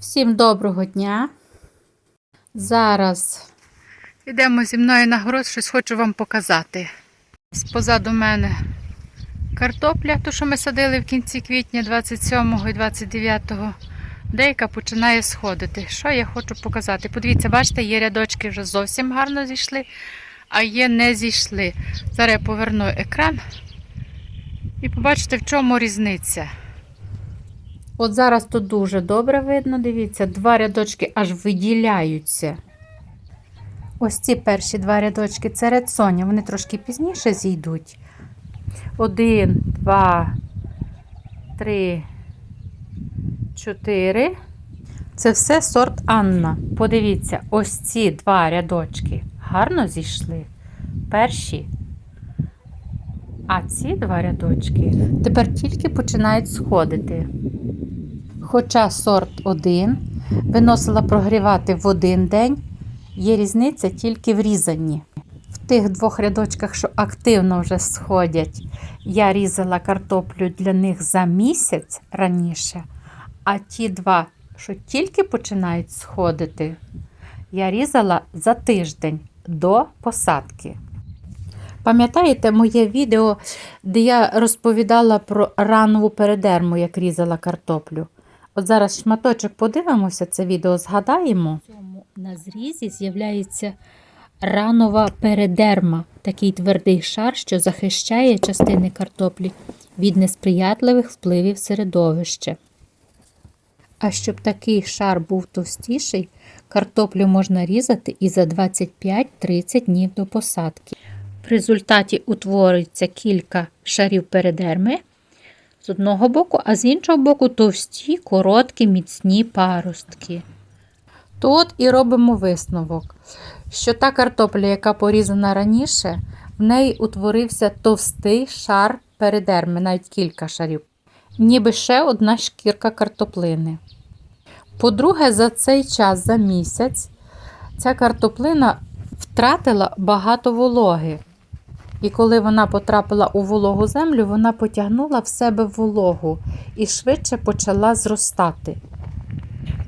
Всім доброго дня. Зараз йдемо зі мною на город, щось хочу вам показати. Позаду мене картопля, ту, що ми садили в кінці квітня 27 і 29. Деяка починає сходити. Що я хочу показати? Подивіться, бачите, є рядочки вже зовсім гарно зійшли, а є не зійшли. Зараз я поверну екран і побачите, в чому різниця. От зараз тут дуже добре видно, дивіться, два рядочки аж виділяються. Ось ці перші два рядочки це редсоня, вони трошки пізніше зійдуть. Один, два, три, чотири. Це все сорт Анна. Подивіться, ось ці два рядочки гарно зійшли. Перші. А ці два рядочки тепер тільки починають сходити. Хоча сорт 1 виносила прогрівати в один день, є різниця тільки в різанні. В тих двох рядочках, що активно вже сходять, я різала картоплю для них за місяць раніше, а ті два, що тільки починають сходити, я різала за тиждень до посадки. Пам'ятаєте моє відео, де я розповідала про ранову передерму, як різала картоплю? От зараз шматочок подивимося, це відео згадаємо. На зрізі з'являється ранова передерма, такий твердий шар, що захищає частини картоплі від несприятливих впливів середовища. А щоб такий шар був товстіший, картоплю можна різати і за 25-30 днів до посадки. В результаті утворюється кілька шарів передерми з одного боку, а з іншого боку товсті, короткі, міцні паростки. Тут і робимо висновок, що та картопля, яка порізана раніше, в неї утворився товстий шар передерми, навіть кілька шарів, ніби ще одна шкірка картоплини. По-друге, за цей час, за місяць, ця картоплина втратила багато вологи. І коли вона потрапила у вологу землю, вона потягнула в себе вологу і швидше почала зростати.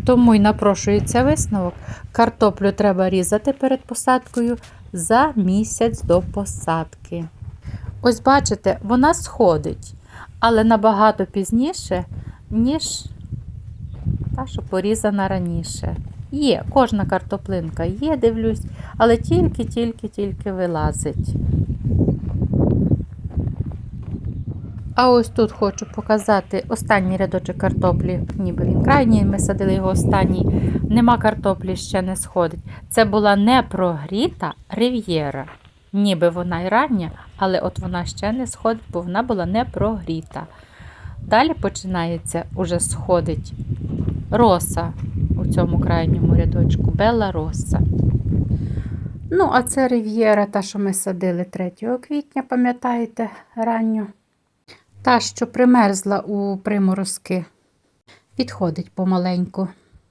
Тому й напрошується висновок: картоплю треба різати перед посадкою за місяць до посадки. Ось бачите, вона сходить, але набагато пізніше, ніж та, що порізана раніше. Є, кожна картоплинка є, дивлюсь, але тільки-тільки-тільки вилазить. А ось тут хочу показати останній рядочок картоплі, ніби він крайній, ми садили його останній. Нема картоплі, ще не сходить. Це була не прогріта рив'єра. Ніби вона й рання, але от вона ще не сходить, бо вона була не прогріта. Далі починається уже сходить роса у цьому крайньому рядочку, Белла роса. Ну, а це рив'єра, та, що ми садили 3 квітня, пам'ятаєте, ранньо. Та, що примерзла у приморозки, підходить помаленьку.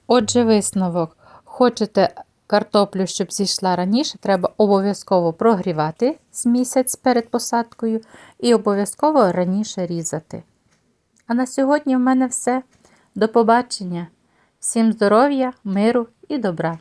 Отже, висновок. Хочете картоплю, щоб зійшла раніше, треба обов'язково прогрівати з місяць перед посадкою і обов'язково раніше різати. А на сьогодні в мене все. До побачення! Всім здоров'я, миру і добра!